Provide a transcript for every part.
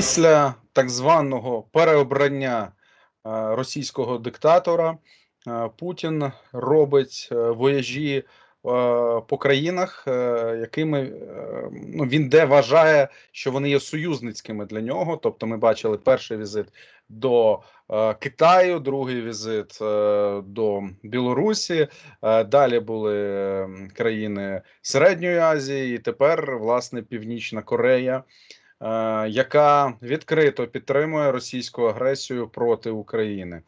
Після так званого переобрання е, російського диктатора е, Путін робить е, вояжі по країнах, якими ну, він де вважає, що вони є союзницькими для нього. Тобто, ми бачили перший візит до Китаю, другий візит до Білорусі. Далі були країни Середньої Азії, і тепер власне Північна Корея яка відкрито підтримує російську агресію проти України.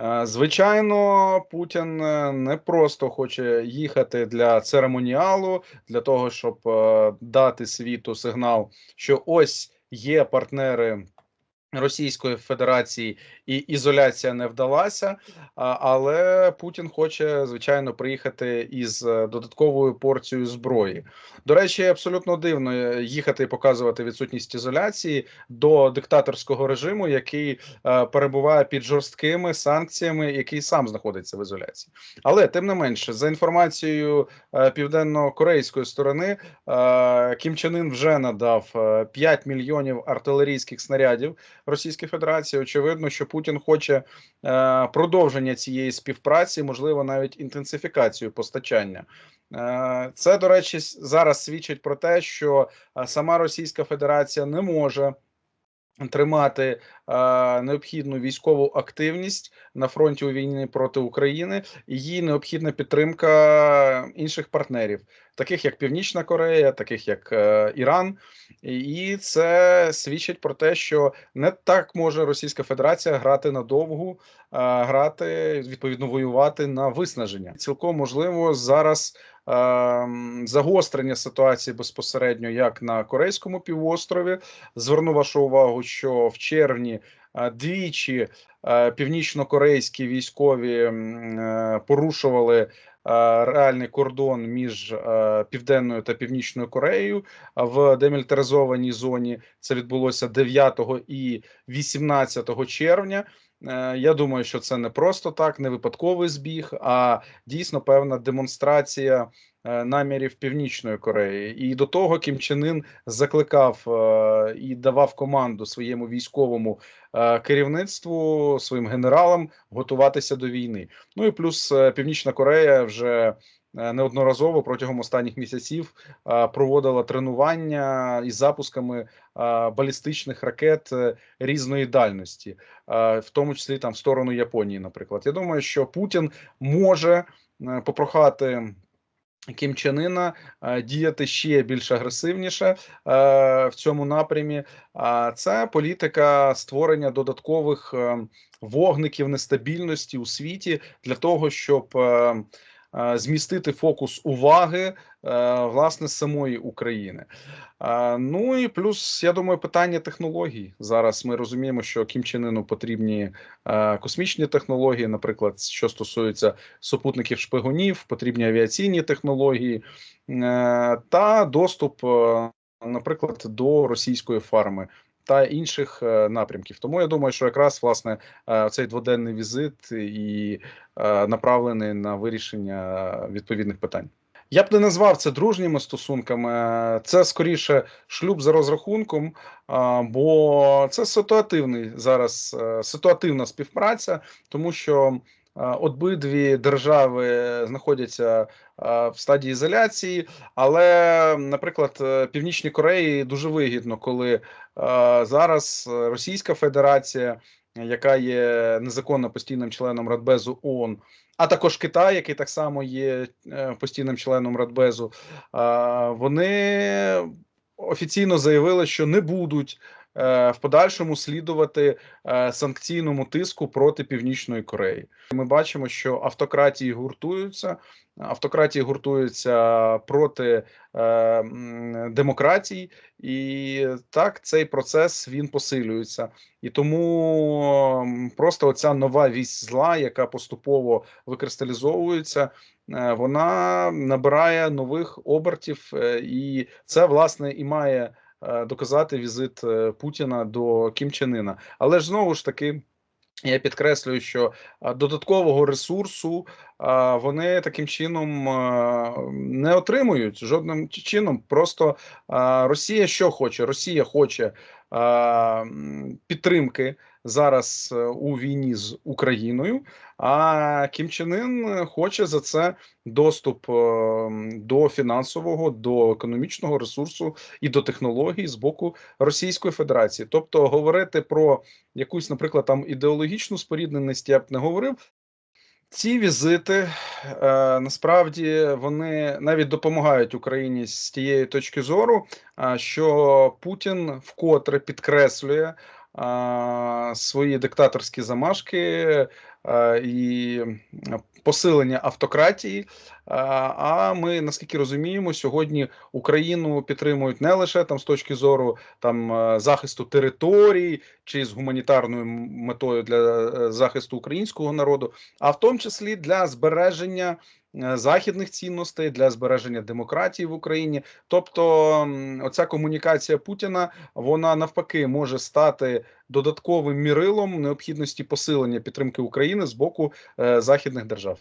Е, Звичайно, Путін е, не просто хоче їхати для церемоніалу, для того, щоб е, дати світу сигнал, що ось є партнери. Російської Федерації і ізоляція не вдалася, але Путін хоче звичайно приїхати із е, додатковою порцією зброї. До речі, абсолютно дивно е, їхати і показувати відсутність ізоляції до диктаторського режиму, який е, перебуває під жорсткими санкціями, який сам знаходиться в ізоляції. Але тим не менше, за інформацією південно-корейської сторони, Кім Чен Ін вже надав е, 5 мільйонів артилерійських снарядів Російській Федерації. Очевидно, що Путін хоче е, продовження цієї співпраці, можливо, навіть інтенсифікацію постачання. Е, Це, до речі, зараз свідчить про те, що е, сама Російська Федерація не може тримати необхідну військову активність на фронті у війні проти України, і їй необхідна підтримка інших партнерів, таких як Північна Корея, таких як е, Іран, і це свідчить про те, що не так може Російська Федерація грати надовгу, а грати відповідно воювати на виснаження. Цілком можливо зараз загострення ситуації безпосередньо як на Корейському півострові. Зверну вашу увагу, що в червні е, двічі північно-корейські військові е, порушували реальний кордон між південною та північною Кореєю в демілітаризованій зоні. Це відбулося 9 і 18 червня. Е, Я думаю, що це не просто так, не випадковий збіг, а дійсно певна демонстрація намірів Північної Кореї. І до того Кім Чен Ін закликав е, і давав команду своєму військовому е, керівництву, своїм генералам готуватися до війни. Ну і плюс е, Північна Корея вже. е, Неодноразово протягом останніх місяців е, проводила тренування із запусками е, балістичних ракет е, різної дальності, е, в тому числі там в сторону Японії, наприклад. Я думаю, що Путін може е, попрохати. Кім Чен Іна е, діяти ще більш агресивніше е, в цьому напрямі. Це політика створення додаткових е, вогників нестабільності у світі для того, щоб змістити фокус уваги власне самої України. Ну і плюс, я думаю, питання технологій. Зараз ми розуміємо, що Кім Чен Іну потрібні е, космічні технології, наприклад, що стосується супутників шпигунів, потрібні авіаційні технології е, та доступ, е, наприклад, до російської фарми. Та інших е, напрямків, тому я думаю, що якраз власне е, цей дводенний візит і е, направлений на вирішення відповідних питань. Я б не назвав це дружніми стосунками, е, це скоріше шлюб за розрахунком, бо це ситуативний зараз е, ситуативна співпраця, тому що е, обидві держави знаходяться е, в стадії ізоляції, але, наприклад, е, Північній Кореї дуже вигідно, коли е, зараз Російська Федерація, яка є незаконно постійним членом Радбезу ООН, а також Китай, який так само є е, постійним членом Радбезу, вони офіційно заявили, що не будуть е, в подальшому слідувати е, санкційному тиску проти Північної Кореї. Ми бачимо, що автократії гуртуються, автократії гуртуються проти е, демократій, і так цей процес він посилюється. І тому просто оця нова вісь зла, яка поступово викристалізовується, вона набирає нових обертів, е, і це власне і має е, доказати візит е, Путіна до Кім Чен Іна. Але ж знову ж таки. Я підкреслюю, що додаткового ресурсу вони таким чином не отримують жодним чином. Просто Росія що хоче? Росія хоче підтримки зараз е, у війні з Україною. А Кім Чен Ын хоче за це доступ е, до фінансового, до економічного ресурсу і до технологій з боку Російської Федерації. Тобто, говорити про якусь, наприклад, там ідеологічну спорідненість я б не говорив. Ці візити е, насправді вони навіть допомагають Україні з тієї точки зору, що Путін вкотре підкреслює свої диктаторські замашки і посилення автократії. А, а ми наскільки розуміємо, сьогодні Україну підтримують не лише там з точки зору там е, захисту територій чи з гуманітарною метою для е, захисту українського народу, а в тому числі для збереження е, західних цінностей, для збереження демократії в Україні. Тобто, оця комунікація Путіна вона навпаки може стати додатковим мірилом необхідності посилення підтримки України з боку е, західних держав.